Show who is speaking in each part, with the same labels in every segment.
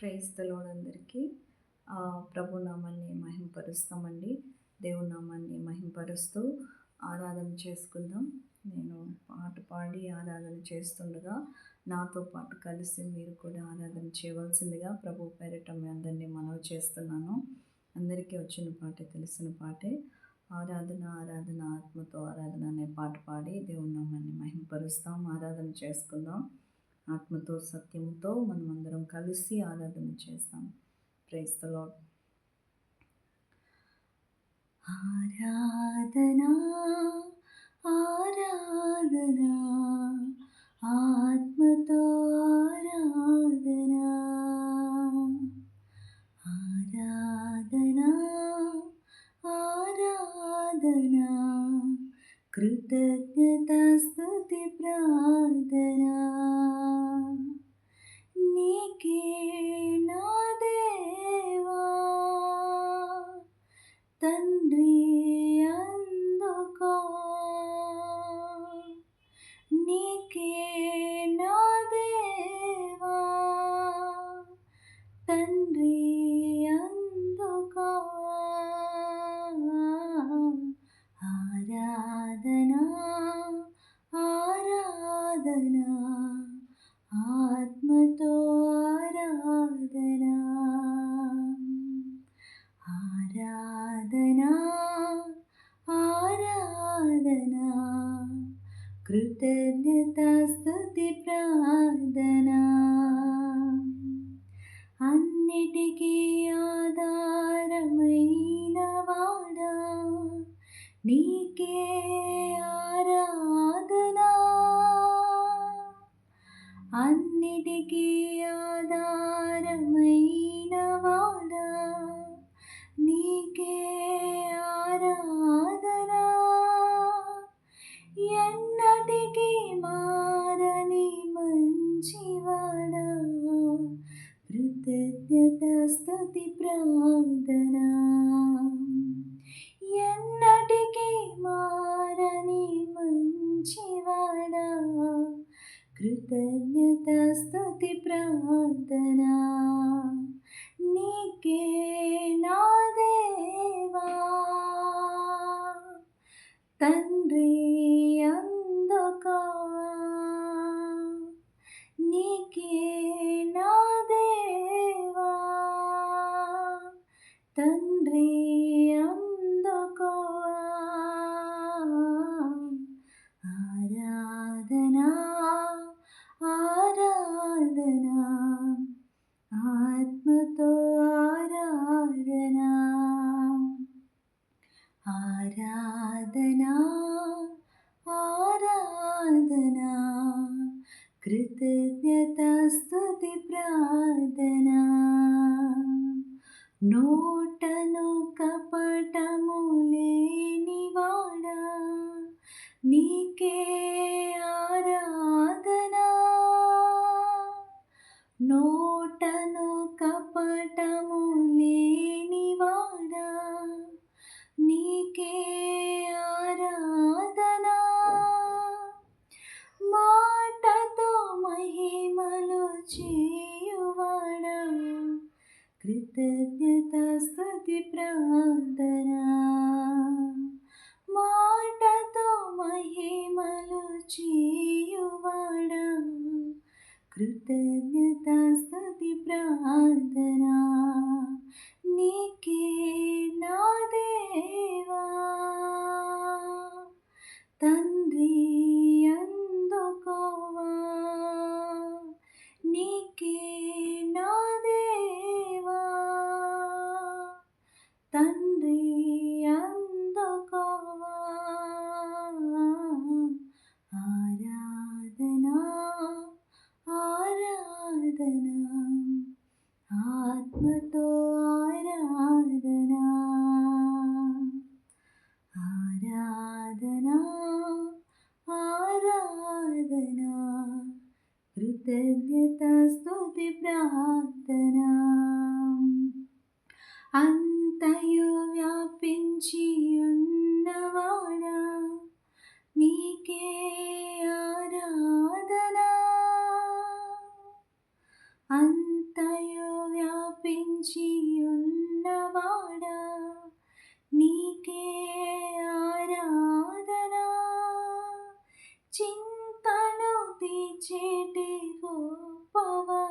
Speaker 1: Praise అందరికీ. ప్రభు నామాన్ని మహింపరుస్తామండి. దేవుని నామాన్ని మహింపరుస్తూ ఆరాధన చేసుకుందాం. నేను పాట పాడి ఆరాధన చేస్తుండగా నాతో పాటు కలిసి మీరు కూడా ఆరాధన చేయవలసిందిగా ప్రభు పేరిట మీ అందరినీ మనవి చేస్తున్నాను. అందరికీ వచ్చిన పాటే తెలిసిన పాటే ఆరాధన ఆరాధన ఆత్మతో ఆరాధన అనే పాట పాడి దేవుని నామాన్ని మహింపరుస్తాం ఆరాధన చేసుకుందాం. ఆత్మతో సత్యంతో మనం అందరం కలిసి ఆరాధన చేస్తాం. ప్రైజ్ ద లాడ్ ఆరాధనా ఆరాధనా ఆత్మతో ఆరా కృతజ్ఞతాస్తుతి ప్రార్థనా. అన్నిటికీ ఆధారమైన వాడా. నీకే ఆరాధనా. అన్నిటికీ స్తుతి ప్రార్థనా. ఎన్నటికీ మారని మంచివాడా. కృతజ్ఞత స్తుతి ప్రార్థనా. కృతజ్ఞతస్తుతి ప్రార్థనా. నోటను కపటము లేనివాడా? నీకే కృతజ్ఞత ప్రార్థనా. నీకే నా దేవా. తండ్రి అందుకోవా నీకే అంతయు వ్యాపించి ఉన్నవాడా నీకే ఆరాధనా? అంతయు వ్యాపించి ఉన్నవాడా నీకే ఆరాధనా? చింతను తీచేటి గోపవా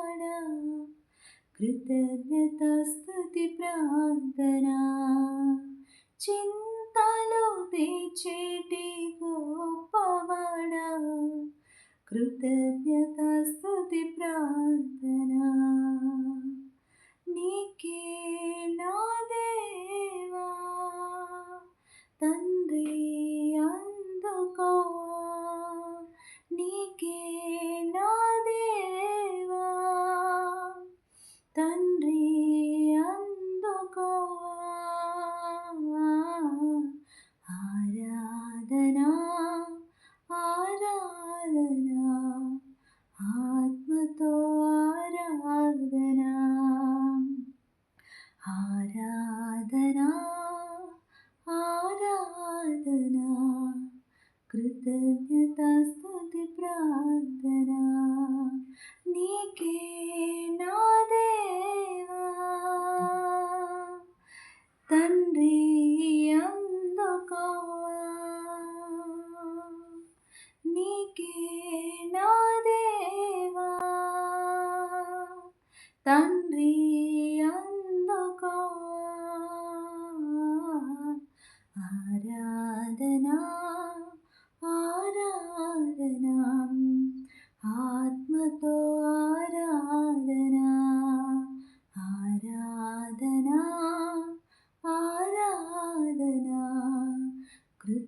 Speaker 1: కృతజ్ఞత స్థుతి ప్రార్థన. చింతలు తీర్చేటి గొప్పవాడా. కృతజ్ఞత స్థుతి ప్రార్థన. నీకే నా దేవ ఆరాధనా ఆరాధనా కృతజ్ఞత స్థుతి ప్రార్థనా. నీకే నా దేవా తండ్రి అందుకోవా నీకే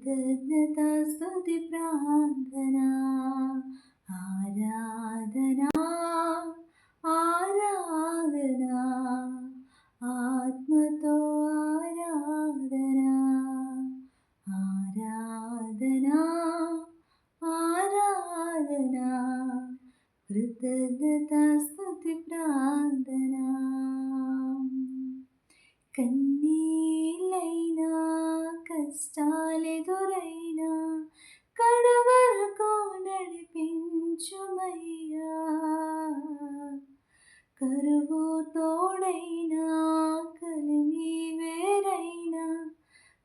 Speaker 1: కృతజ్ఞత స్థుతి ప్రార్థనా ఆరాధనా ఆరాధనా ఆత్మతో ఆరాధనా ఆరాధనా ఆరాధనా కృతజ్ఞత స్థుతి ప్రార్థనా కన్నీళ్ళైనా కష్టాలెదురైనా కడవరకు నడిపించుమయ్యా. కరువు తోడైనా కలిమి వేరైనా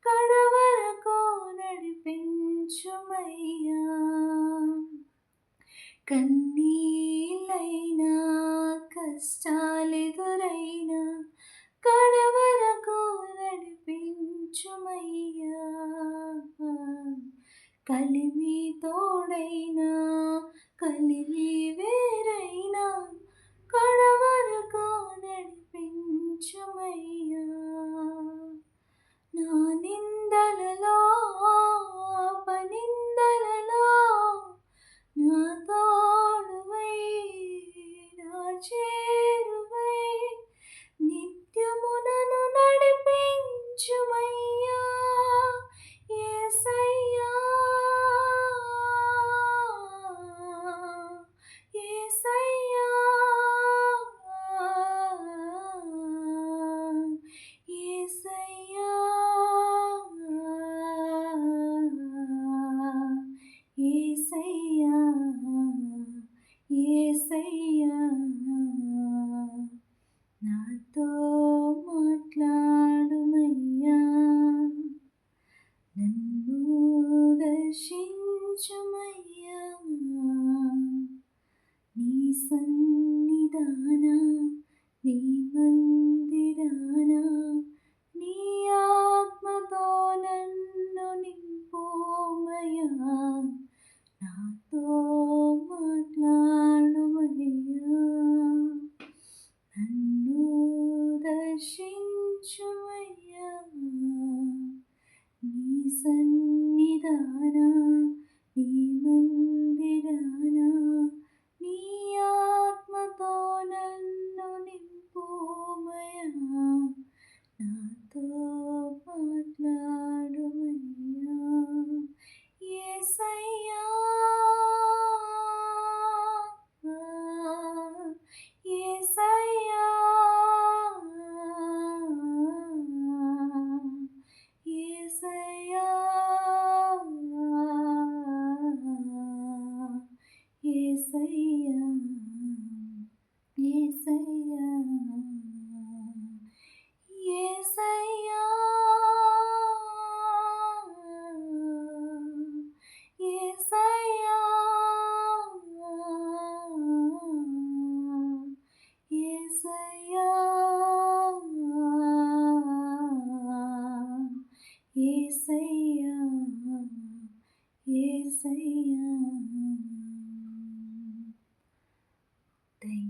Speaker 1: కడవరకు నడిపించుమయ్యా. కన్నీలైనా కష్టాలెదురైనా కలిమి తోడైనా जाना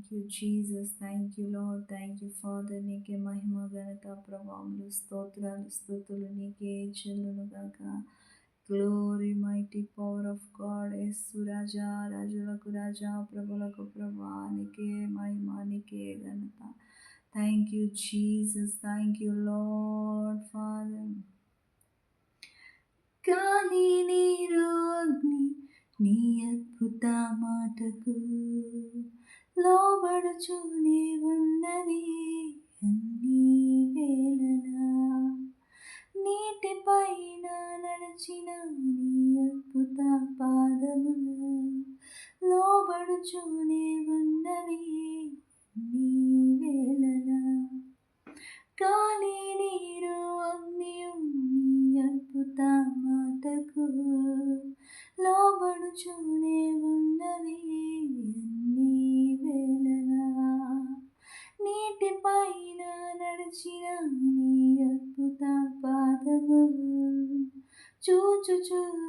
Speaker 1: thank you Jesus thank you Lord thank you Father నీకే మహిమ ఘనత ప్రభావములు స్తోత్రాలు స్థుతులు నీకే చెల్లును గాక. Glory mighty power of God yes రాజా రాజులకు రాజా ప్రభులకు ప్రభా. నీకే మహిమ నీకే ఘనత. Thank you Jesus thank you Lord Father కానీ నీరు అగ్ని నీ అద్భుత మాటకు లోబడుచునే ఉన్నవి అన్ని వేళలా. నీటిపైన నడిచిన నీ అద్భుత పాదములు లోబడుచునే ఉన్నవి నీ వేళలా. గాలి choo choo.